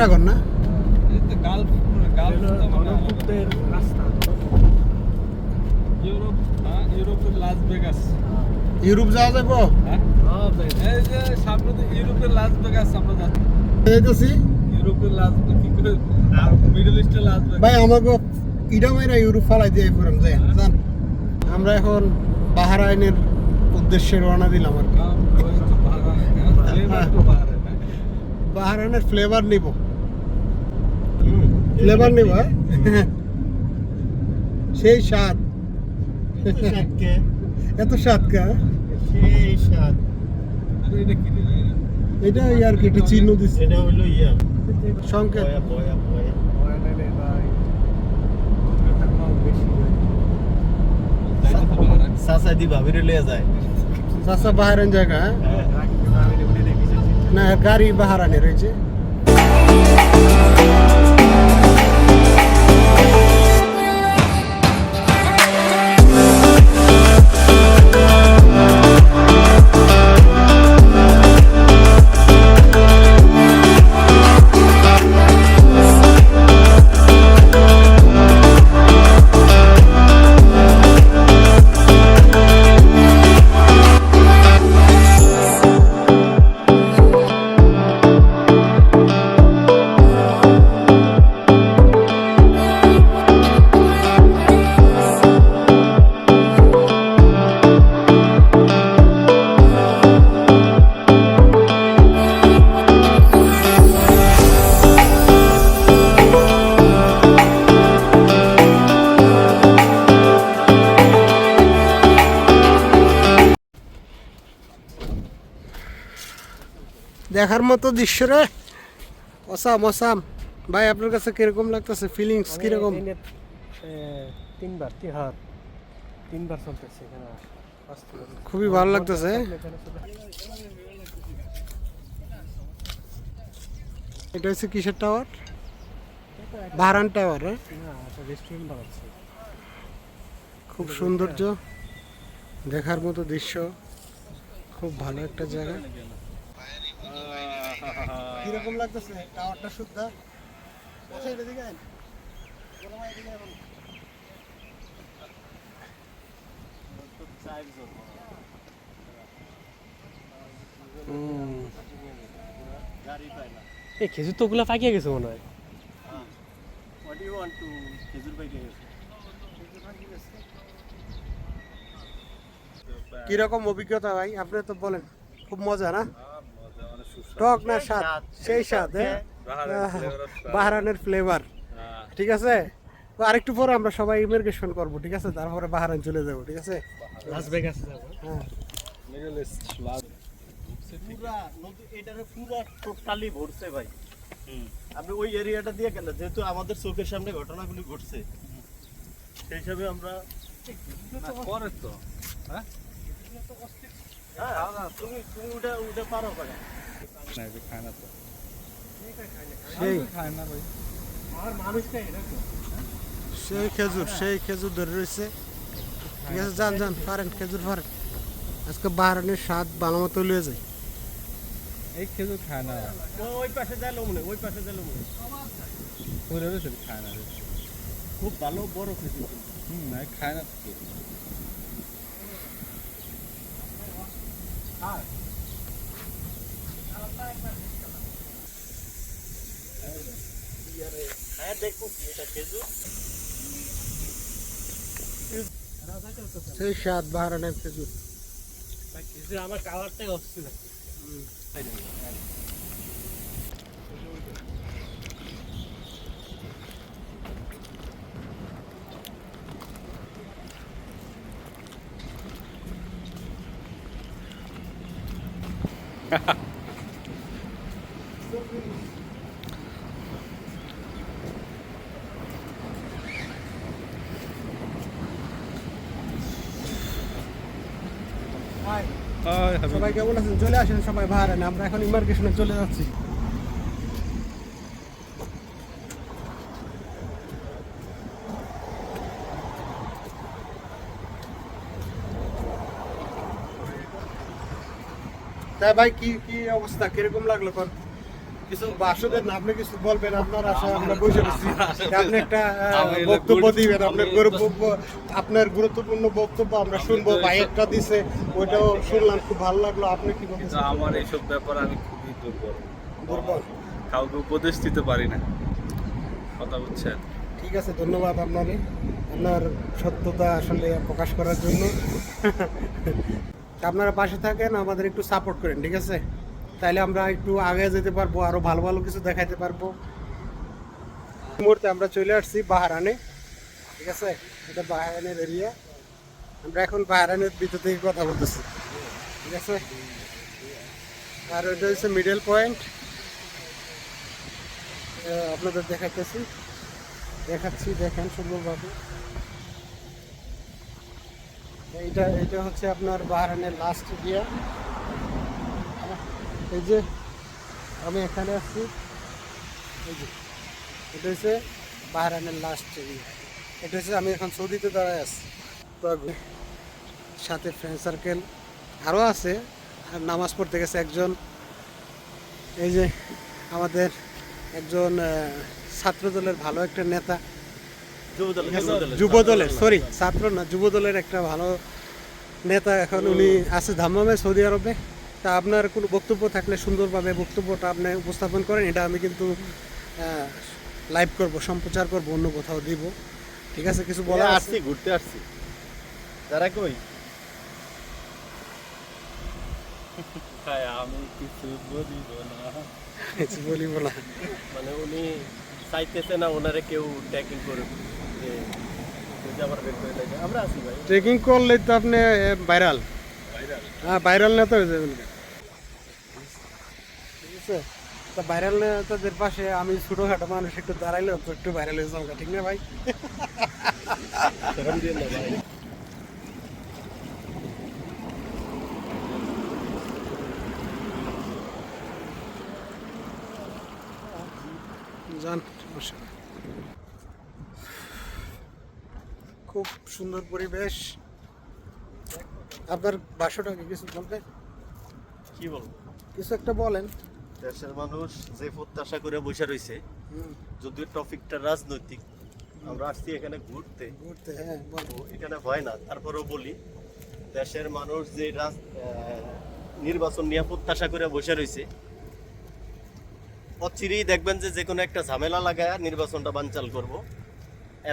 সাগর না? মানে গণপুরদের রাস্তা। ইউরোপ হ্যাঁ ইউরোপ যাওয়া যাব? হ্যাঁ? সব জায়গায়। এই যে সামনে তো ইউরোপের লাস ভেগাস আমরা যাচ্ছি। যেতেছি ইউরোপের লাস মিডল ইস্টের লাস ভাই আমাকে ইডা ইউরোপ ফালাই দিয়ে পুরান যায় জান আমরা এখন বাহারাইনের উদ্দেশ্যে রওনা দিলাম আর কি। বাহারে বাহারাইনের ফ্লেভার নিব। ফ্লেভার নিব হ্যাঁ? সেই স্বাদ। সাতকে, এত স্বাদ কা সেই সাত। এটা আর কি একটা চিহ্ন দিচ্ছে। এটা হইল ইয়া, সংকেত। দি ভাবিরে যায়। জায়গা হ্যাঁ? হ্যাঁ। না গাড়ি বাহারানে রয়েছে। দেখার মতো দৃশ্য রে। অসাম অসাম ভাই আপনার কাছে কীরকম লাগতেছে ফিলিংস কীরকম? তিনবার তিহার তিনবার চলতেছে এখানে। খুবই ভালো লাগতেছে এটা হচ্ছে কিসের টাওয়ার বাহারান টাওয়ার হ্যাঁ? খুব সৌন্দর্য দেখার মতো দৃশ্য খুব ভালো একটা জায়গা। কীরকম লাগতেছে? টাওয়ারটা শুদ্ধা? এই খেজুর তো ওগুলা পাকিয়ে গেছে মনে হয়। কীরকম অভিজ্ঞতা ভাই? আপনি তো বলেন খুব মজা না? টক না স্বাদ? সেই স্বাদ হ্যাঁ? বাহারানের ফ্লেভার ঠিক আছে? আরেকটু পরে আমরা সবাই ইমিগ্রেশন করব ঠিক আছে? তারপরে বাহারান চলে যাব ঠিক আছে? লাস ভেগাস যাব। হ্যাঁ। মিডল ইস্ট লাস পুরা নদী এটারে পুরা টোটালি ভরছে ভাই। আপনি ওই এরিয়াটা দিয়ে যেহেতু আমাদের চোখের সামনে ঘটনাগুলি ঘটছে। সেই হিসাবে আমরা তো। হ্যাঁ? হ্যাঁ, তুমি তুমি উঠে উঠে পারো খায় না তো সেই খায় না ভাই সেই খেজুর সেই খেজুর ধরে রয়েছে। ঠিক আছে যান যান পারেন খেজুর পারেন। আজকে বাহারানের স্বাদ ভালো মতো লিয়ে যায়। এই খেজুর খায় না। ওই পাশে যাইলো মনে ওই পাশে যাইলো মনে রয়েছে খায় না খুব ভালো বড় খেজুর। হুম খায় না হ্যাঁ দেখো কি এটা খেজুর সেই স্বাদ বাহারানের খেজুর ভাই, খেজুর আমার কালারটাই অস্থির লাগছে সবাই কেমন আছেন? চলে আসেন সবাই বাহারানে আমরা এখন ইমার্কেশনে চলে যাচ্ছি। তা ভাই, কি কি অবস্থা? কীরকম লাগল তোর কিছু বাসদের আপনি কিছু বলবেন আপনার আশায় আমরা আছি আপনি একটা বক্তব্য দিবেন আপনার গুরুত্ব আপনার গুরুত্বপূর্ণ বক্তব্য আমরা শুনব ভাই একটা দিছে ওইটাও শুনলাম খুব ভালো লাগল। আপনি কি কিন্তু আমার এইসব ব্যাপারে আমি খুবই দুর্বল। দুর্বল? কাউকে উপদেশ দিতে পারি না। কথা বুঝছেন? ঠিক আছে ধন্যবাদ আপনারে আপনার সত্যতা আসলে প্রকাশ করার জন্য। আপনারা পাশে থাকেন আমাদের একটু সাপোর্ট করেন ঠিক আছে? তাইলে আমরা একটু আগে যেতে পারব, আরও ভালো ভালো কিছু দেখাইতে পারব। মুহূর্তে আমরা চলে আসছি বাহারানে ঠিক আছে? এটা বাহারানের এরিয়া আমরা এখন বাহারানের ভিতর থেকে কথা বলতেছি, ঠিক আছে? আর ওইটা হচ্ছে মিডল পয়েন্ট আপনাদের দেখাইতেছি। দেখাচ্ছি, দেখেন সুন্দরভাবে। এইটা এটা হচ্ছে আপনার বাহারানের লাস্ট এরিয়া এই যে আমি এখানে আসছি এই যে এটা হচ্ছে বাহারানের লাস্ট এরিয়া এটা হচ্ছে আমি এখন সৌদিতে দাঁড়ায় আছি। তো সাথে ফ্রেন্ড সার্কেল আরও আছে। আর নামাজ পড়তে গেছে একজন। এই যে আমাদের একজন আহ, ছাত্র দলের ভালো একটা নেতা। যুবদল যুব দলের সরি ছাত্র না যুব দলের একটা ভালো নেতা এখন উনি আছে ধাম্মামে সৌদি আরবে। তা আপনার কোনো বক্তব্য থাকলে সুন্দরভাবে বক্তব্যটা আপনি উপস্থাপন করেন এটা আমি কিন্তু লাইভ করব সম্প্রচার করব অন্য কোথাও দিব। ঠিক আছে কিছু বলা আসছি ঘুরতে আসছি। তারা কই? আমি কিছু বলিব না। কিছু বলিব না। মানে উনি চাইতেছে না ওনারে কেউ ট্যাকিং করুক যে আমরা আছি ভাই। ট্রেকিং করলে তো আপনি ভাইরাল হ্যাঁ ভাইরাল নেতা হয়ে যাবেন ঠিক আছে? তা ভাইরাল নেতাদের পাশে আমি ছোটোখাটো মানুষ একটু দাঁড়াইলেও তো একটু ভাইরাল হয়ে যাব ঠিক না ভাই? যান খুব সুন্দর পরিবেশ। আপনার বাসাটাকে কিছু বলবেন কি বলব? কিছু একটা বলেন। দেশের মানুষ যে প্রত্যাশা করে বসে রয়েছে যদিও টপিকটা রাজনৈতিক আমরা আসছি এখানে ঘুরতে। ঘুরতে হ্যাঁ বল এখানে হয় না তারপরেও বলি দেশের মানুষ যে রাজ নির্বাচন নিয়ে প্রত্যাশা করে বসে রয়েছে অচিরেই দেখবেন যে যে কোনো একটা ঝামেলা লাগায় নির্বাচনটা বানচাল করব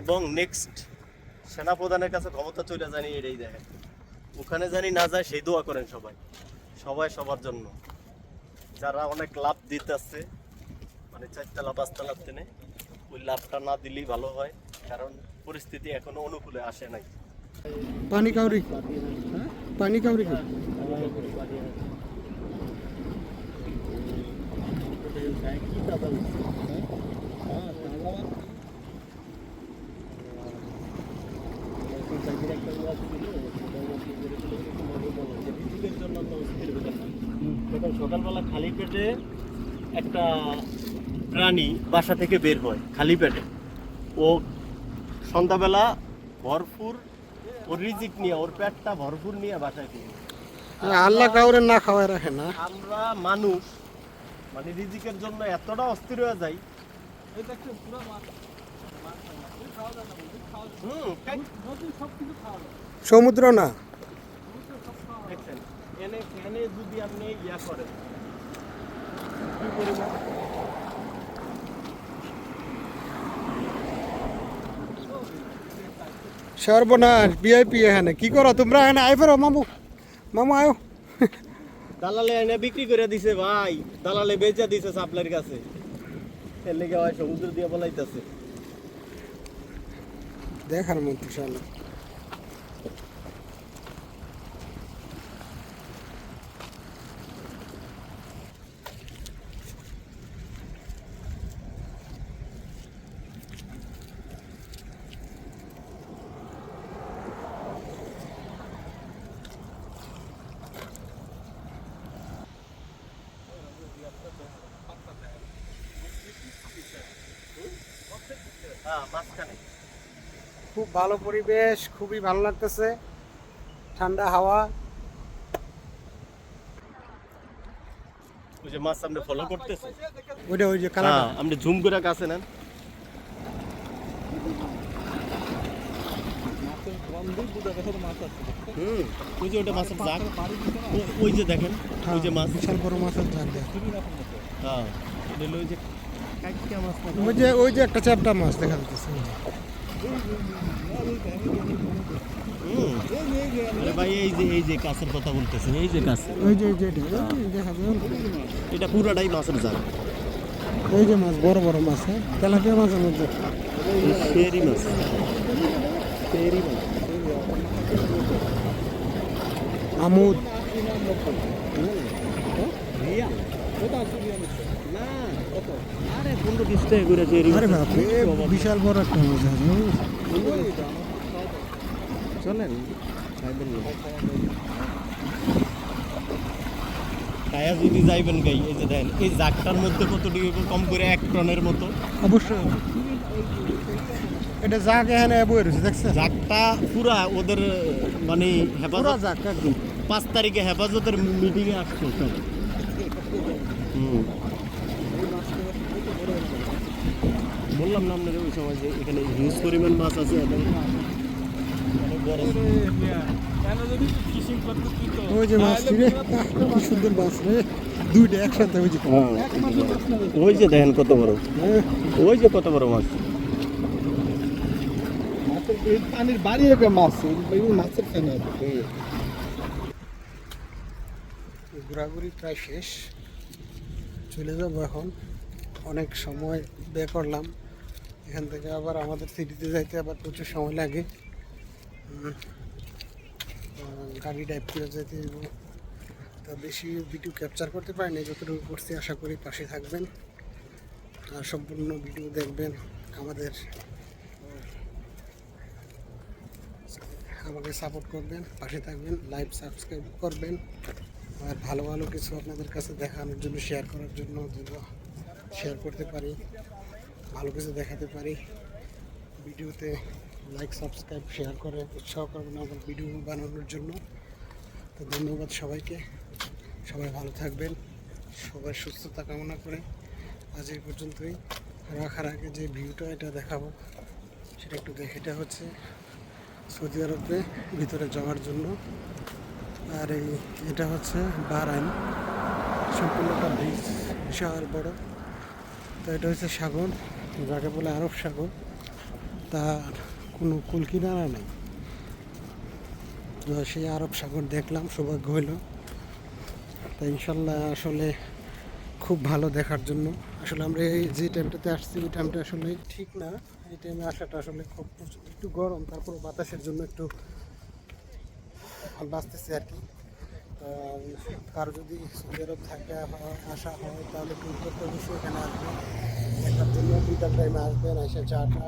এবং নেক্সট সেনাপ্রধানের কাছে ক্ষমতা চলে জানি এটাই দেখেন ওখানে জানি না যায়, সেই দোয়া করেন সবাই। সবাই সবার জন্য। যারা অনেক লাভ দিতেছে মানে চারতলা পাঁচতলা টেনে ওই লাভটা না দিলেই ভালো হয়, কারণ পরিস্থিতি এখনও অনুকূলে আসে নাই। পানি কাউরি? পানি কাউরি কি? সকালবেলা খালি পেটে একটা প্রাণী বাসা থেকে বের হয় খালি পেটে। ও সন্ধ্যাবেলা ভরপুর ওর রিজিক নিয়ে ওর পেটটা ভরপুর নিয়ে বাসায় ফিরে আল্লাহ কাউরে না খাওয়ায় রাখে না। আমরা মানুষ মানে রিজিকের জন্য এতটা অস্থির হয়ে যাই। হুম, সমুদ্র না। এনে যদি আপনি ইয়া করেন কি পরিমাণ? সর্বনাশ ভিআইপি এখানে। কি করো তোমরা এখানে? আই ফেরো মামু। মামু আয়ো। দালালে এনে বিক্রি করে দিছে ভাই। দালালে বেচা দিছে সাপ্লাইয়ের কাছে। এর লেগে হয় সমুদ্র দিয়ে বলাইতেছে। দেখার মতো শালা হ্যাঁ মাঝখানে খুব ভালো পরিবেশ খুবই ভালো লাগতেছে। ঠান্ডা হাওয়া। ওই যে মাছ সামনে ফলো করতেছে। ওইটা ওই যে কালার হ্যাঁ আপনি জুম করে কাছে নেন। ওই যে ওটা মাছের জাগ ওই যে দেখেন ওই যে মাছ। বিশাল বড় মাছের মতো হ্যাঁ ওই যে কাইকা মাছ না ওই যে ওই যে একটা চ্যাপটা মাছ দেখা যাচ্ছে হুম আরে ভাই এই যে এই যে কাছের কথা বলতেছেন এই যে কাছে ওই যে ওই যে এটা, ওই যে দেখা যায় এটা পুরাটাই মাছের জাগ ওই যে মাছ বড় বড় মাছ হ্যাঁ তেলাপিয়া মাছের মধ্যে ফেরি মাছ ফেরি মাছ আমুদ রিয়াল না কত আরে বিশাল বড় একটা মাছ আছে চলেন খাইবেন খায়া যদি যাইবেন গাই এই যে দেখেন এই জাগটার মধ্যে কতটুকু কম করে এক টনের মতো? অবশ্যই এটা জাগ এখানে বই রয়েছে দেখছেন? জাগটা পুরা ওদের মানে হেফাজত জাগ একদম। পাঁচ তারিখে হেফাজতের মিটিংয়ে আসছে হুম। বললাম না আপনাদের ওই সময় যে এখানে হিউজ পরিমাণ মাছ আছে এবং ওই যে মাছ রে কি সুন্দর মাছ রে। দুইটা একসাথে ওই যে। হ্যাঁ ওই যে দেখেন কত বড়। হ্যাঁ, ওই যে কত বড় মাছ। মাছের পানির বাড়ি একটা মাছ এই মাছের ফেনে ঘোরাঘুরি প্রায় শেষ। চলে যাব এখন। অনেক সময় বে করলাম। এখান থেকে আবার আমাদের সিটিতে যাইতে আবার প্রচুর সময় লাগে। গাড়ি ড্রাইভ করে যেতে। তা বেশি ভিডিও ক্যাপচার করতে পারিনি যতটুকু করছি আশা করি পাশে থাকবেন। আর সম্পূর্ণ ভিডিও দেখবেন আমাদের, আমাকে সাপোর্ট করবেন, পাশে থাকবেন লাইভ সাবস্ক্রাইব করবেন। আর ভালো ভালো কিছু আপনাদের কাছে দেখানোর জন্য শেয়ার করার জন্য শেয়ার করতে পারি। ভালো কিছু দেখাতে পারি। ভিডিওতে লাইক সাবস্ক্রাইব শেয়ার করে উৎসাহ করবেন আমার ভিডিও বানানোর জন্য। তো ধন্যবাদ সবাইকে। সবাই ভালো থাকবেন, সবাই সুস্থতা কামনা করে। আজ এই পর্যন্তই। রাখার আগে যে ভিউটা এটা দেখাবো, সেটা একটু দেখে এটা হচ্ছে সৌদি আরবে ভিতরে যাওয়ার জন্য। আর এই এটা হচ্ছে বারাইন সম্পূর্ণটা ব্রিজ বিশাল বড়। তো এটা হচ্ছে সাগর। যাকে বলে আরব সাগর, তার কোনো কুল কিনারা নেই। তো সেই আরব সাগর দেখলাম, সৌভাগ্য হইল। তা ইনশাল্লাহ আসলে খুব ভালো দেখার জন্য। আসলে আমরা এই যে টাইমটাতে আসছি, এই টাইমটা আসলে ঠিক না। এই টাইমে আসাটা আসলে খুব একটু গরম, তারপর বাতাসের জন্য একটু বাঁচতেছে আর কি। কারও যদি সৌদি আরব থাকা হয় আসা হয়, তাহলে ট্যুর করতে অবশ্যই এখানে আসবেন। দেখার জন্য দুইটার টাইমে আসবেন এসে চাটা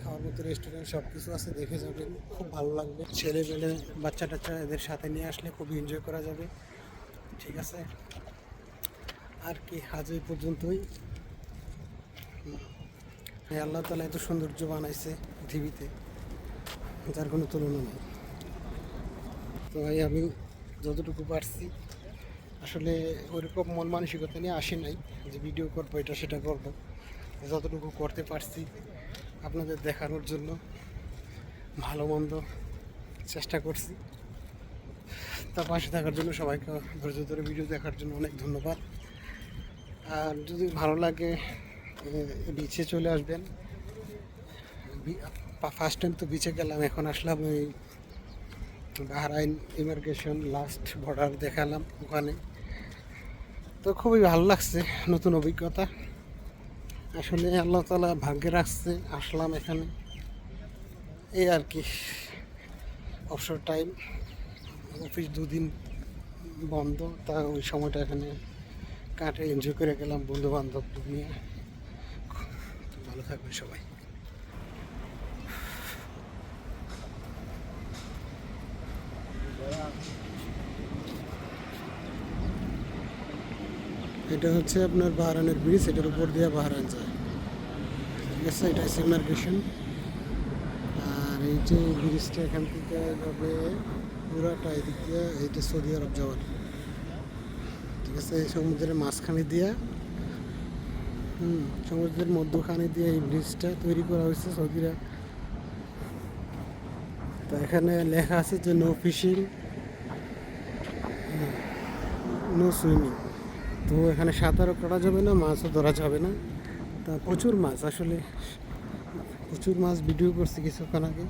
খাওয়ার মতো রেস্টুরেন্ট সব কিছু আছে, দেখে যাবেন, খুব ভালো লাগবে। ছেলে মেলে বাচ্চা টাচ্চা এদের সাথে নিয়ে আসলে খুব এনজয় করা যাবে। ঠিক আছে? আর কি, আজ এই পর্যন্তই। আল্লাহ তালা এত সৌন্দর্য বানাইছে পৃথিবীতে, যার কোনো তুলনা নেই। তো এই আমি যতটুকু পারছি, আসলে ওইরকম মন মানসিকতা নিয়ে আসি নাই যে ভিডিও করব, এটা সেটা করব। যতটুকু করতে পারছি আপনাদের দেখানোর জন্য, ভালো মন্দ চেষ্টা করছি। তার পাশে থাকার জন্য সবাইকে ধৈর্য ধরে ভিডিও দেখার জন্য অনেক ধন্যবাদ। আর যদি ভালো লাগে বিচে চলে আসবেন। ফার্স্ট টাইম তো বিচে গেলাম, এখন আসলাম ওই বাহরাইন ইমিগ্রেশন লাস্ট বর্ডার দেখালাম ওখানে। তো খুবই ভালো লাগছে নতুন অভিজ্ঞতা। আসলে আল্লাহ তালা ভাগ্যে রাখছে, আসলাম এখানে। এই আর কি, অবসর টাইম অফিস দুদিন বন্ধ, তা ওই সময়টা এখানে কাটে এনজয় করে গেলাম বন্ধু বান্ধব নিয়ে। ভালো থাকবে সবাই। এটা হচ্ছে আপনার বাহারানের ব্রিজ, এটার উপর দিয়ে বাহারান যায়। ঠিক আছে, এটা হচ্ছে ইমার্গেশন আর এই যে ব্রিজটা এখান থেকে যাবে পুরাটা এদিক দিয়ে এইটা সৌদি আরব যাওয়ার। ঠিক আছে, এই সমুদ্রের মাঝখানে দিয়া, হুম, সমুদ্রের মধ্যখানে দিয়ে এই ব্রিজটা তৈরি করা হয়েছে সৌদিরা। তো এখানে লেখা আছে যে নো ফিশিং নো সুইমিং তো এখানে সাঁতারও কাটা যাবে না, মাছও ধরা যাবে না। তা প্রচুর মাছ আসলে। প্রচুর মাছ ভিডিও করছি কিছুক্ষণ আগে।